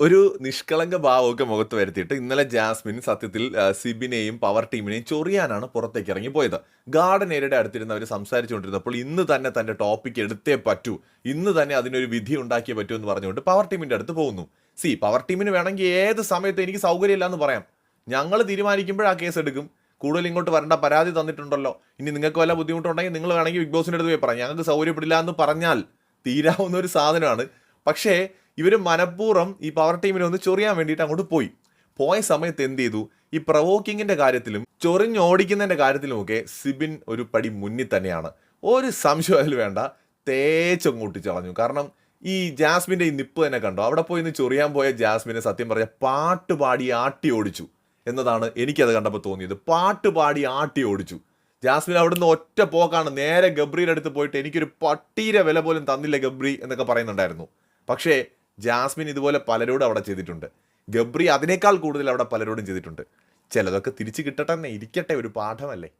ഒരു നിഷ്കളങ്ക ഭാവമൊക്കെ മുഖത്ത് വരുത്തിയിട്ട് ഇന്നലെ ജാസ്മിൻ സത്യത്തിൽ സിബിനെയും പവർ ടീമിനെയും ചൊറിയാനാണ് പുറത്തേക്ക് ഇറങ്ങി പോയത്. ഗാർഡൻ ഏരിയയുടെ അടുത്തിരുന്ന് അവർ സംസാരിച്ചുകൊണ്ടിരുന്നപ്പോൾ ഇന്ന് തന്നെ തന്റെ ടോപ്പിക് എടുത്തേ പറ്റൂ. ഇന്ന് തന്നെ അതിനൊരു വിധി ഉണ്ടാക്കിയേ പറ്റൂ എന്ന് പറഞ്ഞുകൊണ്ട് പവർ ടീമിന്റെ അടുത്ത് പോകുന്നു. സി പവർ ടീമിന് വേണമെങ്കിൽ ഏത് സമയത്ത് എനിക്ക് സൗകര്യമില്ല എന്ന് പറയാം. ഞങ്ങൾ തീരുമാനിക്കുമ്പോൾ ആ കേസ് എടുക്കും. കൂടുതൽ ഇങ്ങോട്ട് വരേണ്ട പരാതി തന്നിട്ടുണ്ടല്ലോ. ഇനി നിങ്ങൾക്ക് വല്ല ബുദ്ധിമുട്ടുണ്ടെങ്കിൽ നിങ്ങൾ വേണമെങ്കിൽ ബിഗ് ബോസിന്റെ അടുത്ത് പോയി പറയാം. ഞങ്ങൾക്ക് സൗകര്യപ്പെടില്ല എന്ന് പറഞ്ഞാൽ തീരാവുന്ന ഒരു സാധനമാണ്. പക്ഷേ ഇവർ മനഃപൂർവം ഈ പവർ ടീമിനെ ഒന്ന് ചൊറിയാൻ വേണ്ടിയിട്ട് അങ്ങോട്ട് പോയി. പോയ സമയത്ത് എന്ത് ചെയ്തു? ഈ പ്രവോക്കിങ്ങിന്റെ കാര്യത്തിലും ചൊറിഞ്ഞോടിക്കുന്നതിന്റെ കാര്യത്തിലുമൊക്കെ സിബിൻ ഒരു പടി മുന്നിൽ തന്നെയാണ്. ഒരു സംശയം വേണ്ട. തേച്ചങ്ങോട്ട് ചളഞ്ഞു. കാരണം ഈ ജാസ്മിന്റെ ഈ നിപ്പ് തന്നെ കണ്ടോ? അവിടെ പോയി ഇന്ന് ചൊറിയാൻ പോയ ജാസ്മിനെ സത്യം പറഞ്ഞ പാട്ട് പാടി ആട്ടി ഓടിച്ചു എന്നതാണ് എനിക്കത് കണ്ടപ്പോൾ തോന്നിയത്. പാട്ട് പാടി ആട്ടി ഓടിച്ചു. ജാസ്മിൻ അവിടുന്ന് ഒറ്റ പോക്കാണ്. നേരെ ഗബ്രിയുടെ അടുത്ത് പോയിട്ട് എനിക്കൊരു പട്ടീര വില പോലും തന്നില്ല ഗബ്രി എന്നൊക്കെ പറയുന്നുണ്ടായിരുന്നു. പക്ഷേ ജാസ്മിൻ ഇതുപോലെ പലരോടും അവിടെ ചെയ്തിട്ടുണ്ട്. ഗബ്രി അതിനേക്കാൾ കൂടുതൽ അവിടെ പലരോടും ചെയ്തിട്ടുണ്ട്. ചിലതൊക്കെ തിരിച്ചു കിട്ടട്ടെ ഇരിക്കട്ടെ ഒരു പാഠമല്ലേ?